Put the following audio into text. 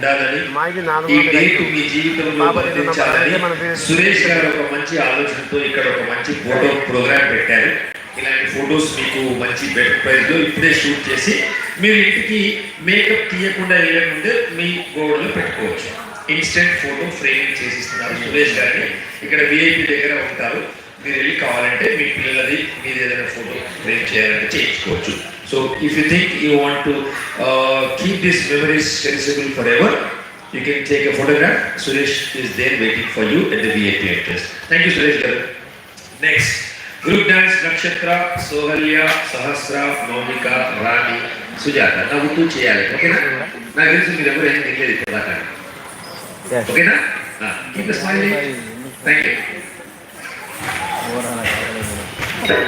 ఉండాలని ఈ డేట్. మీ జీవితంలో వర్తించాలని సురేష్ గారు ఒక మంచి ఆలోచనతో ఇక్కడ ఒక మంచి ఫోటో ప్రోగ్రామ్ పెట్టారు. ఇలాంటి ఫొటోస్ మీకు మంచి బెడ్ ప్రైజ్లో ఇప్పుడే షూట్ చేసి మీరు ఇంటికి మేకప్ తీయకుండా వేయకుండా మీ గోడలో పెట్టుకోవచ్చు. ఇన్స్టెంట్ ఫోటో ఫ్రేమింగ్ చేసిస్తున్నారు సురేష్ గారిని. ఇక్కడ విఐపి దగ్గర ఉంటారు. మీరు వెళ్ళి కావాలంటే మీ పిల్లలది మీరు ఏదైనా ఫోటో ఫ్రేమ్ చేయాలంటే చేయించుకోవచ్చు. So if you think you want to uh, keep these memories serviceable forever, you can take a photograph. Suresh is there waiting for you at the VIP entrance. Thank you, Suresh. Next, group dance Nakshatra, Sohalya, Sahasra, Maunika, Rani, Sujata. Now, two cheyali. Okay, na? Now, give me the number and English. Okay, na? Ah, keep the smiling. Thank you.